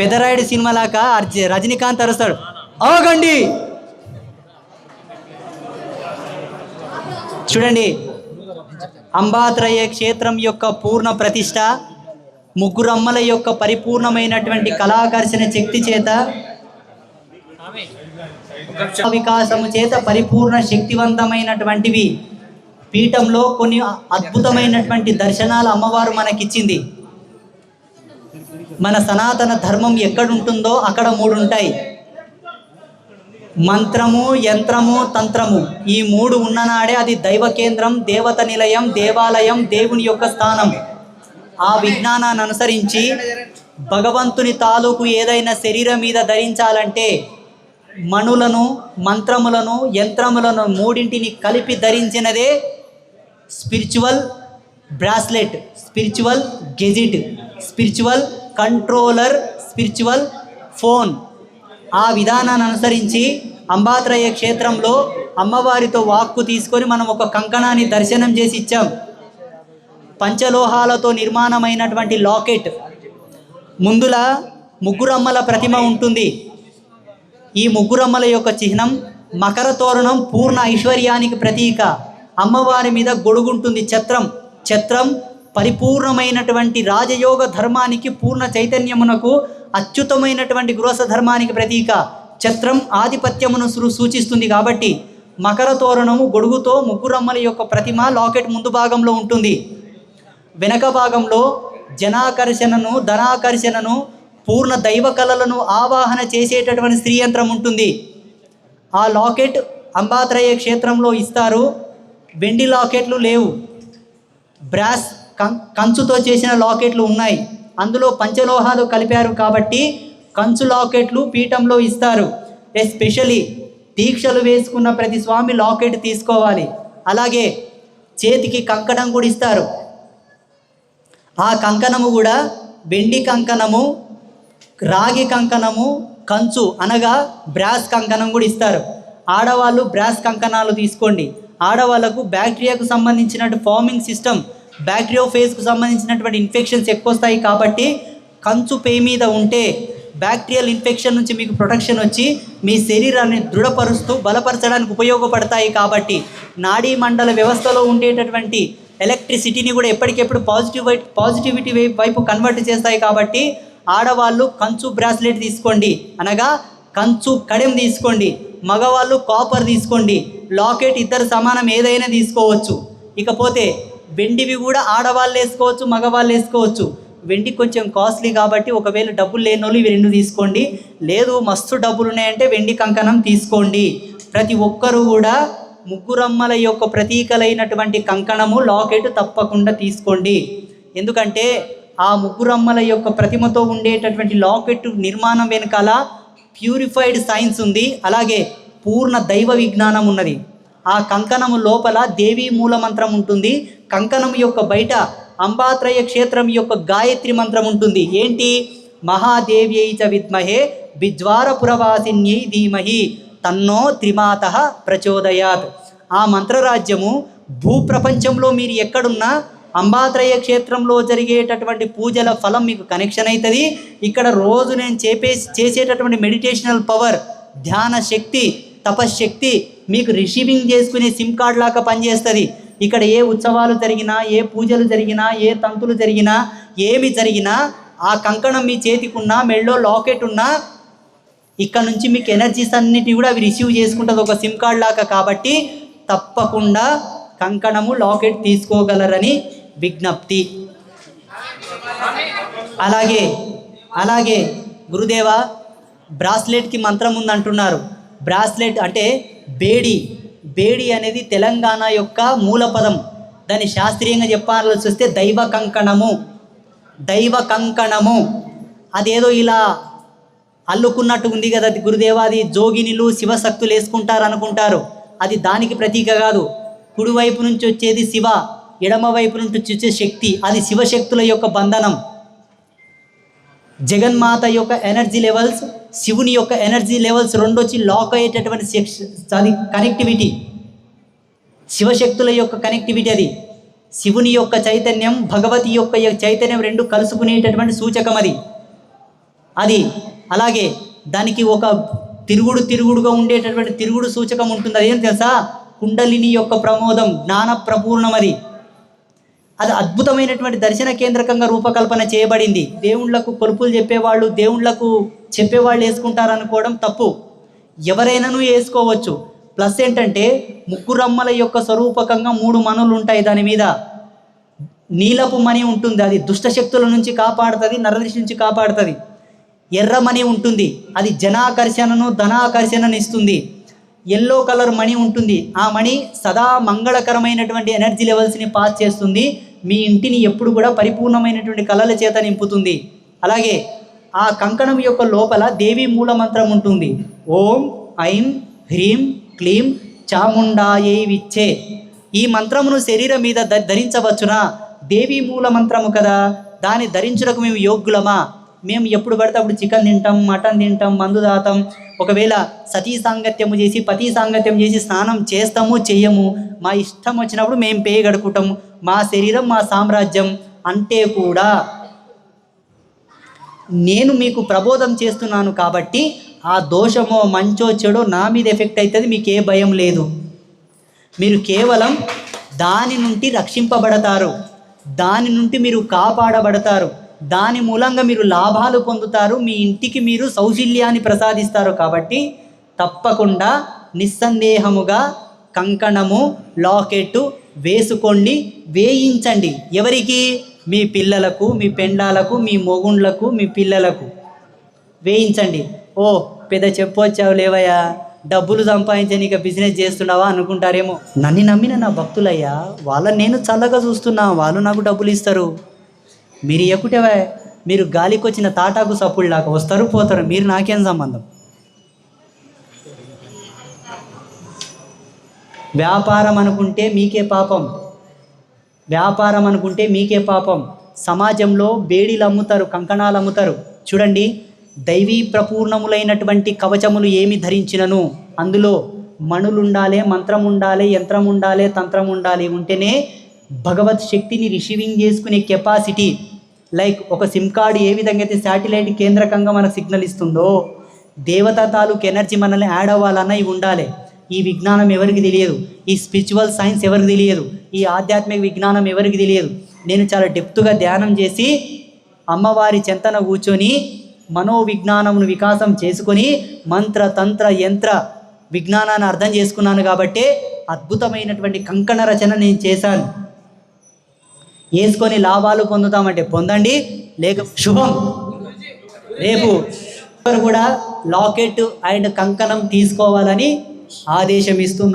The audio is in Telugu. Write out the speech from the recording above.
పెదరాయుడు సినిమాలాక రజనీకాంత్ అరుస్తాడు. ఆగండి! చూడండి. అంబాత్రయ క్షేత్రం యొక్క పూర్ణ ప్రతిష్ట ముగ్గురు అమ్మల యొక్క పరిపూర్ణమైనటువంటి కళాకర్షణ శక్తి చేత వికాసము చేత పరిపూర్ణ శక్తివంతమైనటువంటివి. పీఠంలో కొన్ని అద్భుతమైనటువంటి దర్శనాలు అమ్మవారు మనకిచ్చింది. మన సనాతన ధర్మం ఎక్కడుంటుందో అక్కడ మూడు ఉంటాయి మంత్రము యంత్రము తంత్రము. ఈ మూడు ఉన్ననాడే అది దైవ కేంద్రం దేవత నిలయం దేవాలయం దేవుని యొక్క స్థానం. ఆ విజ్ఞానాన్ని అనుసరించి భగవంతుని తాలూకు ఏదైనా శరీరం మీద ధరించాలంటే మణులను మంత్రములను యంత్రములను మూడింటిని కలిపి ధరించినదే spiritual bracelet spiritual gadget spiritual controller spiritual phone. ఆ విధానాన్ని అనుసరించి అంబాత్రయ క్షేత్రంలో అమ్మవారితో వాక్కు తీసుకొని మనం ఒక కంకణాన్ని దర్శనం చేసి ఇచ్చాం. పంచలోహాలతో నిర్మాణమైనటువంటి లాకెట్. ముందుల ముగ్గురమ్మల ప్రతిమ ఉంటుంది. ఈ ముగ్గురమ్మల యొక్క చిహ్నం మకర తోరణం పూర్ణ ఐశ్వర్యానికి ప్రతీక. అమ్మవారి మీద గొడుగుంటుంది ఛత్రం. ఛత్రం పరిపూర్ణమైనటువంటి రాజయోగ ధర్మానికి పూర్ణ చైతన్యమునకు అత్యుతమైనటువంటి గృహస్థ ధర్మానికి ప్రతీక. ఛత్రం ఆధిపత్యమును సూచిస్తుంది కాబట్టి మకర తోరణము గొడుగుతో ముగ్గురమ్మల యొక్క ప్రతిమ లాకెట్ ముందు భాగంలో ఉంటుంది. వెనక భాగంలో జనాకర్షణను ధనాకర్షణను పూర్ణ దైవ కళలను ఆవాహన చేసేటటువంటి స్త్రీ యంత్రం ఉంటుంది. ఆ లాకెట్ అంబాత్రయ క్షేత్రంలో ఇస్తారు. వెండి లాకెట్లు లేవు. బ్రాస్ కం కంచుతో చేసిన లాకెట్లు ఉన్నాయి. అందులో పంచలోహాలు కలిపారు కాబట్టి కంచు లాకెట్లు పీఠంలో ఇస్తారు. ఎస్పెషలీ దీక్షలు వేసుకున్న ప్రతి స్వామి లాకెట్ తీసుకోవాలి. అలాగే చేతికి కంకణం కూడా ఇస్తారు. ఆ కంకణము కూడా వెండి కంకణము రాగి కంకణము కంచు అనగా బ్రాస్ కంకణం కూడా ఇస్తారు. ఆడవాళ్ళు బ్రాస్ కంకణాలు తీసుకోండి. ఆడవాళ్ళకు బ్యాక్టీరియాకు సంబంధించినటువంటి ఫార్మింగ్ సిస్టమ్ బ్యాక్టీరియోఫేజ్కు సంబంధించినటువంటి ఇన్ఫెక్షన్స్ ఎక్కువ వస్తాయి కాబట్టి కంచు పే మీద ఉంటే బ్యాక్టీరియల్ ఇన్ఫెక్షన్ నుంచి మీకు ప్రొటెక్షన్ వచ్చి మీ శరీరాన్ని దృఢపరుస్తూ బలపరచడానికి ఉపయోగపడతాయి కాబట్టి నాడీ మండల వ్యవస్థలో ఉండేటటువంటి ఎలక్ట్రిసిటీని కూడా ఎప్పటికెప్పుడు పాజిటివ్ వైపు పాజిటివిటీ వైపు కన్వర్ట్ చేస్తాయి కాబట్టి ఆడవాళ్ళు కంచు బ్రాస్లెట్ తీసుకోండి అనగా కంచు కడెం తీసుకోండి. మగవాళ్ళు కాపర్ తీసుకోండి. లాకెట్ ఇద్దరు సమానం ఏదైనా తీసుకోవచ్చు. ఇకపోతే వెండివి కూడా ఆడవాళ్ళు వేసుకోవచ్చు మగవాళ్ళు వేసుకోవచ్చు. వెండి కొంచెం కాస్ట్లీ కాబట్టి ఒకవేళ డబ్బులు లేని వాళ్ళు ఇవి రెండు తీసుకోండి. లేదు మస్తు డబ్బులు ఉన్నాయంటే వెండి కంకణం తీసుకోండి. ప్రతి ఒక్కరూ కూడా ముగ్గురమ్మల యొక్క ప్రతీకలైనటువంటి కంకణము లాకెట్ తప్పకుండా తీసుకోండి. ఎందుకంటే ఆ ముగ్గురమ్మల యొక్క ప్రతిమతో ఉండేటటువంటి లాకెట్ నిర్మాణం వెనకాల ప్యూరిఫైడ్ సైన్స్ ఉంది. అలాగే పూర్ణ దైవ విజ్ఞానం ఉన్నది. ఆ కంకణము లోపల దేవీ మూల మంత్రం ఉంటుంది. కంకణం యొక్క బయట అంబాత్రయ క్షేత్రం యొక్క గాయత్రి మంత్రం ఉంటుంది. ఏంటి? మహాదేవ్యై చ విద్మహే బిజ్వారపురవాసిన్యై ధీమహి తన్నో త్రిమాత ప్రచోదయాత్. ఆ మంత్రరాజ్యము భూప్రపంచంలో మీరు ఎక్కడున్నా అంబాత్రయ క్షేత్రంలో జరిగేటటువంటి పూజల ఫలం మీకు కనెక్షన్ అవుతుంది ఇక్కడ రోజు నేను చేపే చేసేటటువంటి మెడిటేషనల్ పవర్ ధ్యాన శక్తి తపశ్శక్తి మీకు రిసీవింగ్ చేసుకునే సిమ్ కార్డ్ లాగా పనిచేస్తుంది. ఇక్కడ ఏ ఉత్సవాలు జరిగినా ఏ పూజలు జరిగినా ఏ తంతులు జరిగినా ఏమి జరిగినా ఆ కంకణం మీ చేతికి ఉన్నా మెళ్ళో లాకెట్ ఉన్నా ఇక్కడ నుంచి మీకు ఎనర్జీస్ అన్నిటి కూడా అవి రిసీవ్ చేసుకుంటుంది ఒక సిమ్ కార్డ్ లాగా కాబట్టి తప్పకుండా కంకణము లాకెట్ తీసుకోగలరని విజ్ఞప్తి. అలాగే అలాగే గురుదేవ బ్రాస్లెట్కి మంత్రం ఉందంటున్నారు. బ్రాస్లెట్ అంటే బేడి. బేడి అనేది తెలంగాణ యొక్క మూల పదం దాన్ని శాస్త్రీయంగా చెప్పాల్సి వస్తే దైవ కంకణము. దైవ కంకణము. అదేదో ఇలా అల్లుకున్నట్టు ఉంది కదా అది గురుదేవాది జోగినిలు శివశక్తులు వేసుకుంటారు అనుకుంటారు అది దానికి ప్రతీక కాదు. కుడివైపు నుంచి వచ్చేది శివ. ఎడమ వైపు నుండి చూసే శక్తి అది శివశక్తుల యొక్క బంధనం. జగన్మాత యొక్క ఎనర్జీ లెవెల్స్ శివుని యొక్క ఎనర్జీ లెవెల్స్ రెండు వచ్చి లాక్ అయ్యేటటువంటి అది కనెక్టివిటీ. శివశక్తుల యొక్క కనెక్టివిటీ అది. శివుని యొక్క చైతన్యం భగవతి యొక్క చైతన్యం రెండు కలుసుకునేటటువంటి సూచకం అది. అది. అలాగే దానికి ఒక తిరుగుడు తిరుగుడుగా ఉండేటటువంటి తిరుగుడు సూచకం ఉంటుంది అదేం తెలుసా? కుండలిని యొక్క ప్రమోదం జ్ఞాన ప్రపూర్ణం అది. అది అద్భుతమైనటువంటి దర్శన కేంద్రకంగా రూపకల్పన చేయబడింది. దేవుళ్ళకు కొలుపులు చెప్పేవాళ్ళు దేవుళ్ళకు చెప్పేవాళ్ళు వేసుకుంటారనుకోవడం తప్పు. ఎవరైనాను వేసుకోవచ్చు. ప్లస్ ఏంటంటే ముగ్గురమ్మల యొక్క స్వరూపకంగా మూడు మనులు ఉంటాయి దాని మీద. నీలపు మణి ఉంటుంది అది దుష్ట శక్తుల నుంచి కాపాడుతుంది నరదృష్టి నుంచి కాపాడుతుంది. ఎర్రమణి ఉంటుంది అది జనాకర్షణను ధనాకర్షణను ఇస్తుంది. ఎల్లో కలర్ మణి ఉంటుంది. ఆ మణి సదా మంగళకరమైనటువంటి ఎనర్జీ లెవెల్స్ని పాస్ చేస్తుంది. మీ ఇంటిని ఎప్పుడు కూడా పరిపూర్ణమైనటువంటి కళల చేత నింపుతుంది. అలాగే ఆ కంకణం యొక్క లోపల దేవి మూల మంత్రం ఉంటుంది. ఓం ఐం హ్రీం క్లీం చాముండాయే విచ్చే. ఈ మంత్రమును శరీరం మీద ధరించవచ్చునా? దేవి మూల మంత్రము కదా. దాన్ని ధరించుటకు మేము యోగ్యులమా? మేము ఎప్పుడు పడితే అప్పుడు చికెన్ తింటాం మటన్ తింటాం మందు దాతాం ఒకవేళ సతీ సాంగత్యము చేసి పతి సాంగత్యం చేసి స్నానం చేస్తాము చెయ్యము. మా ఇష్టం వచ్చినప్పుడు మేము పేయ గడుపుకుంటాము మా శరీరం మా సామ్రాజ్యం అంటే కూడా నేను మీకు ప్రబోధం చేస్తున్నాను కాబట్టి ఆ దోషమో మంచో చెడో నా మీద ఎఫెక్ట్ అవుతుంది మీకు ఏ భయం లేదు. మీరు కేవలం దాని నుండి రక్షింపబడతారు. దాని నుండి మీరు కాపాడబడతారు. దాని మూలంగా మీరు లాభాలు పొందుతారు మీ ఇంటికి మీరు సౌశల్యాన్ని ప్రసాదిస్తారు కాబట్టి తప్పకుండా నిస్సందేహముగా కంకణము లాకెట్టు వేసుకోండి వేయించండి. ఎవరికి? మీ పిల్లలకు మీ పెండాలకు మీ మొగుండ్లకు మీ పిల్లలకు వేయించండి. ఓ పెద్ద చెప్పొచ్చావు లేవయ్యా. డబ్బులు సంపాదించనీక బిజినెస్ చేస్తున్నావా అనుకుంటారేమో. నన్ను నమ్మిన నా భక్తులయ్యా వాళ్ళని నేను చల్లగా చూస్తున్నా వాళ్ళు నాకు డబ్బులు ఇస్తారు. మీరు ఎక్కుటవే మీరు గాలికి వచ్చిన తాటాకు సప్పుడులాగా వస్తారు పోతారు. మీరు నాకేం సంబంధం? వ్యాపారం అనుకుంటే మీకే పాపం. వ్యాపారం అనుకుంటే మీకే పాపం. సమాజంలో బేడీలు అమ్ముతారు కంకణాలు అమ్ముతారు. చూడండి దైవీ ప్రపూర్ణములైనటువంటి కవచములు ఏమి ధరించినను? అందులో మణులు ఉండాలి మంత్రం ఉండాలి యంత్రం ఉండాలి తంత్రం ఉండాలి ఉంటేనే భగవత్ శక్తిని రిసీవింగ్ చేసుకునే కెపాసిటీ లైక్ ఒక సిమ్ కార్డు ఏ విధంగా అయితే శాటిలైట్ కేంద్రకంగా మనకు సిగ్నల్ ఇస్తుందో దేవతా తాలూకు ఎనర్జీ మనల్ని యాడ్ అవ్వాలన్నా ఇవి ఉండాలి. ఈ విజ్ఞానం ఎవరికి తెలియదు? ఈ స్పిరిచువల్ సైన్స్ ఎవరికి తెలియదు? ఈ ఆధ్యాత్మిక విజ్ఞానం ఎవరికి తెలియదు? నేను చాలా డెప్త్గా ధ్యానం చేసి అమ్మవారి చెంతన కూర్చొని మనోవిజ్ఞానమును వికాసం చేసుకొని మంత్ర తంత్ర యంత్ర విజ్ఞానాన్ని అర్థం చేసుకున్నాను కాబట్టే అద్భుతమైనటువంటి కంకణ రచన నేను చేశాను. వేసుకొని లాభాలు పొందుతామంటే పొందండి. లేక శుభం. రేపు కూడా లాకెట్ అండ్ కంకణం తీసుకోవాలని ఆదేశం ఇస్తున్నా